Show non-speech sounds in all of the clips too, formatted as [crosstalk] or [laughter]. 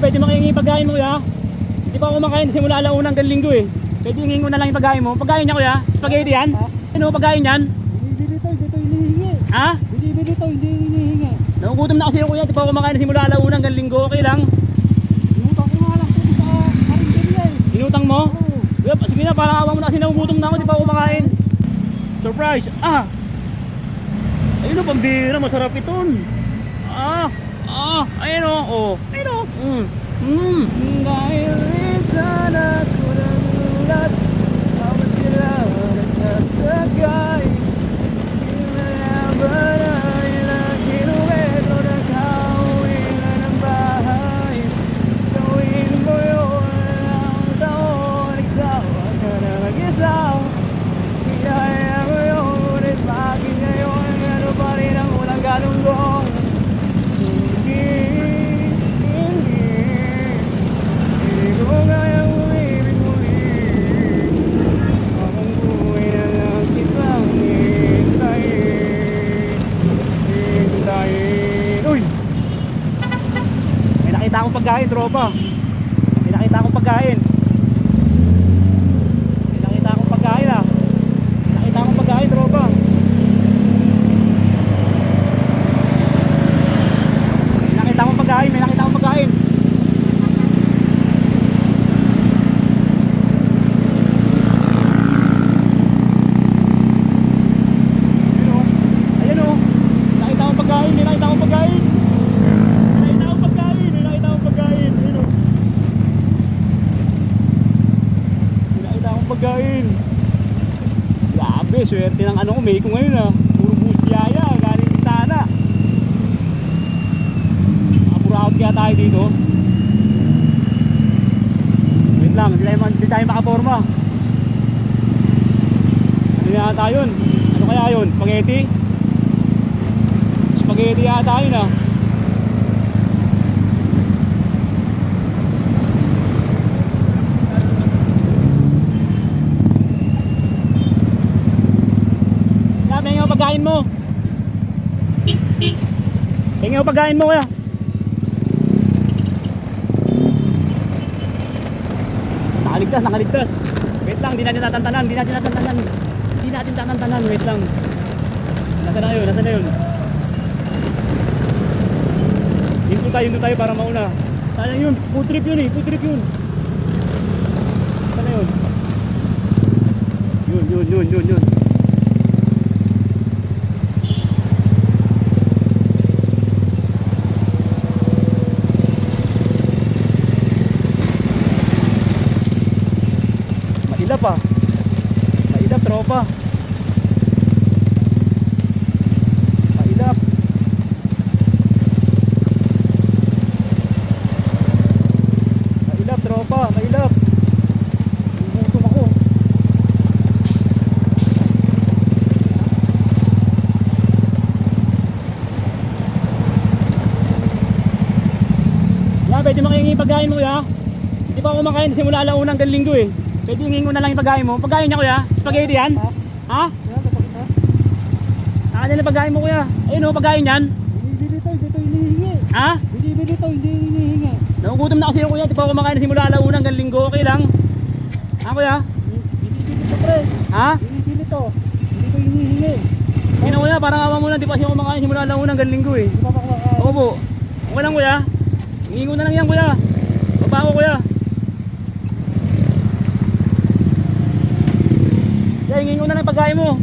pwede makihingi pagkain mo kuya. Hindi pa ako kumakain simula alauna hanggang linggo eh. Pwede hingin ko na lang yung pagkain mo. Pagkain niya kuya? Spaghetti yan? Ano pagkain yan? Binibili to, hindi to hinihingi. Ha? Binibili to, hindi hinihingi. Nagugutom na kasi ako kuya. Hindi pa ako kumakain simula alauna hanggang linggo. Okay lang. Inutang ko nga lang sa karinderya eh. Inutang mo? Oo. Kuya, sige na, parang awa mo na kasi nagugutom na ako. Hindi pa ako kumakain. Surprise! Ah! Ayun o, pambira. Masarap iton. Ah! Ah! Ayun o. Oh. Ayun o. Mm. Mm. Dahil minsan ako nagulat Bawat sila nagkasagay pagkain, tropa. May nakita akong pagkain. May nakita akong pagkain ah. May nakita akong pagkain, tropa. May nakita akong pagkain, may nakita akong pagkain. Ayun oh. Ayun oh. Nakita akong pagkain, may nakita akong pagkain. May nakita akong pagkain, may nakita akong pagkain. Ayun oh. May nakita akong pagkain. Grabe, swerte ng ano ko, may ko ngayon ah. Puro boost yaya, galing tana. Apuraot kaya tayo dito. Wait lang, hindi tayo, hindi tayo makaporma. Ano yata yun? Ano kaya yun? Spaghetti? Spaghetti yata yun ah. Kaya pengen mo pagkain mo. Pengen mo pagkain mo kuya. Nakaligtas, nakaligtas. Wait lang, di natin tatantanan, di natin tatantanan. Di natin tatantanan, wait lang. Nasaan na yun, nasaan na yun? Hinto tayo, hinto tayo para mauna. Sayang yun, food trip yun eh, food trip yun. Saan na yun? Yun, yun, yun, yun, yun. Ah. Mailap tropa. Mailap. Mailap tropa, mailap. Gugutom ako. Yeah, pwede makihingi pagkain mo kuya. Hindi pa ako kumakain simula alauna hanggang linggo eh. Pwede hingin ko na lang yung pagkain mo. Pagkain niya kuya? Spaghetti yan? Ha? Tapos na. Na pagkain mo kuya. Ayun o, pagkain yan. Binibili to, hindi to hinihingi. Ha? Binibili to, hindi hinihingi. Nagugutom na kasi ako kuya. Hindi pa ako kumakain simula alauna hanggang linggo. Okay lang. Ha kuya? Binibili to pre. Ha? Binibili to. Hindi to hinihingi. Hindi na kuya, parang awa mo na. Di pa ako kumakain simula alauna hanggang linggo eh. Hindi pa pa kumakain. Oo po. Okay lang kuya. Hingin ko na lang yan kuya. Baba ako kuya. Kaya hingin ko na lang yung pagkain mo.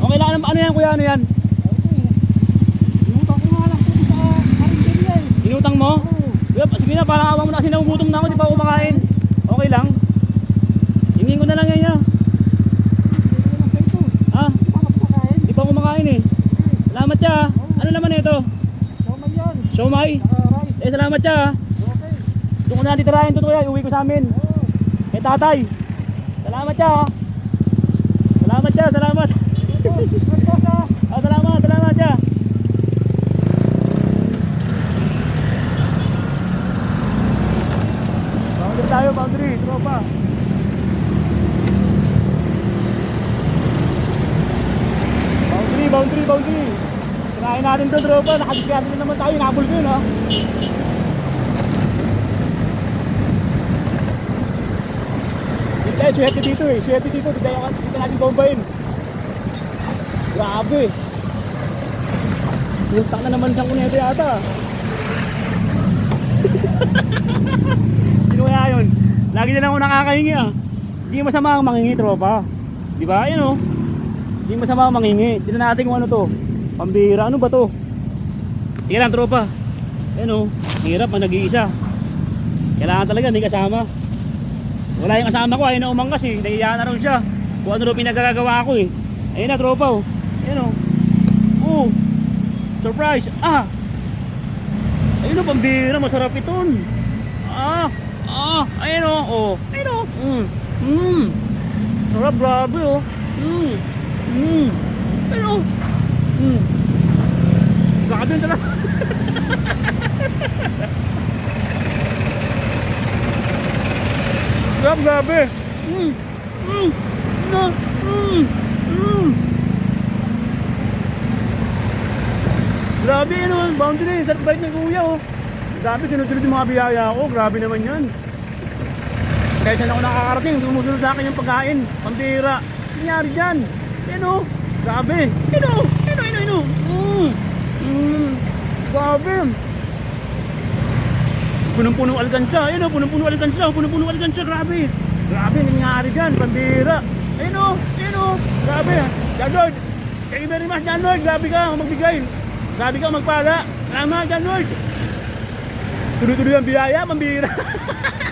Okay lang. Ano, ano yan kuya? Ano yan? Eh. Inutang ko nga lang to sa karinderya eh. Inutang mo? Oo. Kuya, sige na, parang awa mo na kasi nagugutom na ako, di pa ako kumakain. Okay lang. Hingin ko na lang yan ya. Hindi ko lang kayo to. Ha? Di pa ako kumakain eh. Salamat siya. Ano naman ito? Naman yan. Naka-rice. Eh, salamat siya. Okay. Doon ko na natin tirahin ito kuya, uwi ko sa amin. Kay tatay. Salamat siya salamat. oh, salamat, salamat siya. Boundary tayo, boundary, tropa. Boundary, boundary, boundary. Kinain natin to, tropa. Nakadiskarte na naman tayo, nakabol ko yun, ha? Eh, swerte dito eh. Swerte dito. Tignan natin bombahin. Grabe. Punta na naman siyang kunete yata. [laughs] Sino kaya yun? Lagi na lang ako nakakahingi ah. Hindi masama ang mangingi, tropa. Di ba? Ayun oh. Hindi masama ang mangingi. Tignan natin kung ano to. Pambira. Ano ba to? Tingnan lang, tropa. Ayun oh. Hirap ang nag-iisa. Kailangan talaga hindi kasama. Wala yung kasama ko. Ayun na umangkas eh. Nahiya na rin siya. Kung ano rin pinagagagawa ko eh. Ayun na, tropa oh. Ayun oh. Oh. Surprise. Ah. Ayun oh, pambira. Masarap iton. Ah. Ah. Ayun oh. Oh. Ayun oh. Mm. Mm. Sarap, grabe oh. Mm. Mm. Ayun oh. Mm. Grabe yun talaga. [laughs] Grabe, grabe. Mm. Mm. No. Mm. Mm. Grabe oh. Boundary. Sarap bite ng kuya oh. Grabe, sinunod yung mga biyaya ko. Grabe naman yan. Kahit saan ako nakakarating, sumusunod sa akin yung pagkain. Pambira. Nangyari dyan. Yan o. Grabe. Yan o. Yan o, yan o, yan o. Mm. Mm. Grabe. Punong-puno alkansya. Yan o, punong-puno alkansya. Punong-puno alkansya. Grabe. Grabe, nangyari dyan. Pambira. Yan o. Yan o. Grabe. John Lord. Thank you very much, Lord. Grabe ka magbigay. Grabe ka magpala. Salamat, John Lord. Tuloy-tuloy ang biyaya, pambira. [laughs]